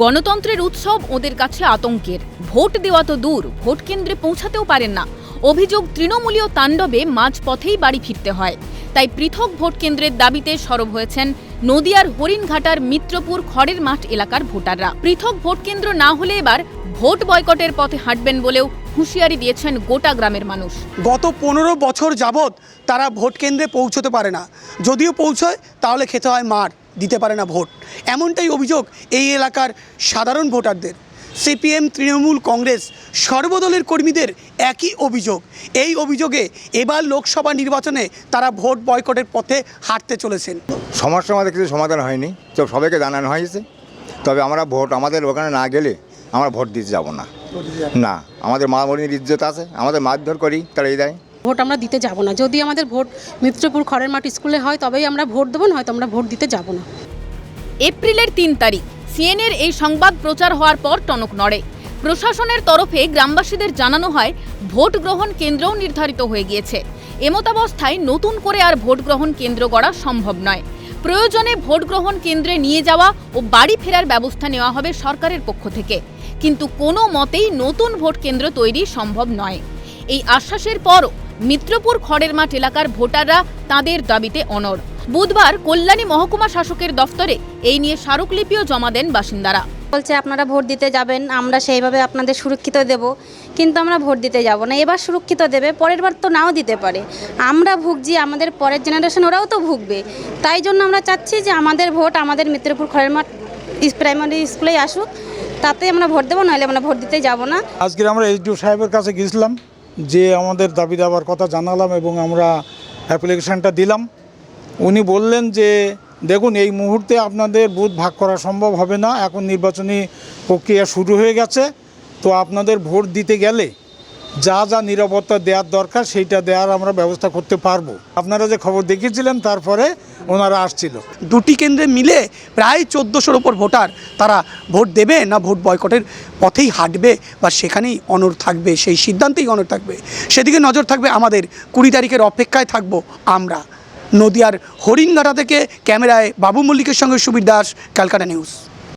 গণতন্ত্রের উৎসব ওদের কাছে আতঙ্কের। ভোট দেওয়া তো দূর, ভোট কেন্দ্রে পৌঁছাতেও পারেন না। অভিযোগ তৃণমূলীয় তাণ্ডবে মাঝপথেই বাড়ি ফিরতে হয়। তাই পৃথক ভোট কেন্দ্রের দাবিতে সরব হয়েছেন নদিয়ার হরিণঘাটার মিত্রপুর খড়ের মাঠ এলাকার ভোটাররা। পৃথক ভোট কেন্দ্র না হলে এবার ভোট বয়কটের পথে হাঁটবেন বলেও হুঁশিয়ারি দিয়েছেন গোটা গ্রামের মানুষ। গত পনেরো বছর যাবৎ তারা ভোট কেন্দ্রে পৌঁছতে পারে না। যদিও পৌঁছয়, তাহলে খেতে হয় মার, দিতে পারে না ভোট। এমনটাই অভিযোগ এই এলাকার সাধারণ ভোটারদের। সিপিএম তৃণমূল কংগ্রেস সর্বদলের কর্মীদের একই অভিযোগ। এই অভিযোগে এবার লোকসভা নির্বাচনে তারা ভোট বয়কটের পথে হাঁটতে চলেছেন। সমস্যা আমাদের কিছু সমাধান হয়নি। তো সবাইকে জানানো হয়েছে। তবে আমরা ভোট আমাদের ওখানে না গেলে আমরা ভোট দিতে যাব না। না আমাদের মা বোনের ইজ্জত আছে আমাদের মারধর করি তারা এই দেয়। ভোট আমরা দিতে যাব না। যদি আমাদের ভোট মিত্রপুর খড়ের মাঠ স্কুলে হয় তবেই আমরা ভোট দেবো না হয়তো আমরা ভোট দিতে যাব না। এপ্রিলের তিন তারিখ। সিএনএর এই সংবাদ প্রচার হওয়ার পর টনক নড়ে। প্রশাসনের তরফে গ্রামবাসীদের জানানো হয়, ভোট গ্রহণ কেন্দ্রও নির্ধারিত হয়ে গিয়েছে। এমতাবস্থায় নতুন করে আর ভোট গ্রহণ কেন্দ্র গড়া সম্ভব নয়। প্রয়োজনে ভোট গ্রহণ কেন্দ্রে নিয়ে যাওয়া ও বাড়ি ফেরার ব্যবস্থা নেওয়া হবে সরকারের পক্ষ থেকে। কিন্তু কোনো মতেই নতুন ভোট কেন্দ্র তৈরি সম্ভব নয়। এই আশ্বাসের পরও মিত্রপুর খড়ের মাঠ এলাকার ভোটাররা তাদের দাবিতে অনড়। বুধবার কল্যাণী মহকুমা শাসকের দফতরে এই নিয়ে স্মারকলিপিও জমা দেন বাসিন্দারা। বলছে আপনারা ভোট দিতে যাবেন আমরা সেইভাবে আপনাদের সুরক্ষিত দেব কিন্তু আমরা ভোট দিতে যাব না। এবার সুরক্ষিত দেবে পরের বার তো নাও দিতে পারে। আমরা ভুগছি আমাদের পরের জেনারেশন ওরাও তো ভুগবে। তাই জন্য আমরা চাচ্ছি যে আমাদের ভোট আমাদের মিত্রপুর খড়ের মাঠ প্রাইমারি স্কুলেই আসুক। তাতে আমরা ভোট দেবো নাহলে আমরা ভোট দিতে যাব না। আজকে আমরা এইচডিও সাহেবের কাছে গেছিলাম। যে আমাদের দাবি দাবার কথা জানালাম এবং আমরা অ্যাপ্লিকেশানটা দিলাম। উনি বললেন যে, দেখুন, এই মুহূর্তে আপনাদের বুথ ভাগ করা সম্ভব হবে না। এখন নির্বাচনী প্রক্রিয়া শুরু হয়ে গেছে। তো আপনাদের ভোট দিতে গেলে যা যা নিরাপত্তা দেওয়ার দরকার সেইটা দেওয়ার আমরা ব্যবস্থা করতে পারব। আপনারা যে খবর দেখিয়েছিলেন, তারপরে ওনারা আসছিল। দুটি কেন্দ্রে মিলে প্রায় চোদ্দোশোর ওপর ভোটার তারা ভোট দেবে না ভোট বয়কটের পথেই হাঁটবে বা সেখানেই অনড় থাকবে, সেই সিদ্ধান্তেই অনড় থাকবে। সেদিকে নজর থাকবে আমাদের কুড়ি তারিখের অপেক্ষায় থাকব আমরা। নদিয়ার হরিণঘাটা থেকে ক্যামেরায় বাবু মল্লিকের সঙ্গে সুবীর দাস, ক্যালকাটা নিউজ।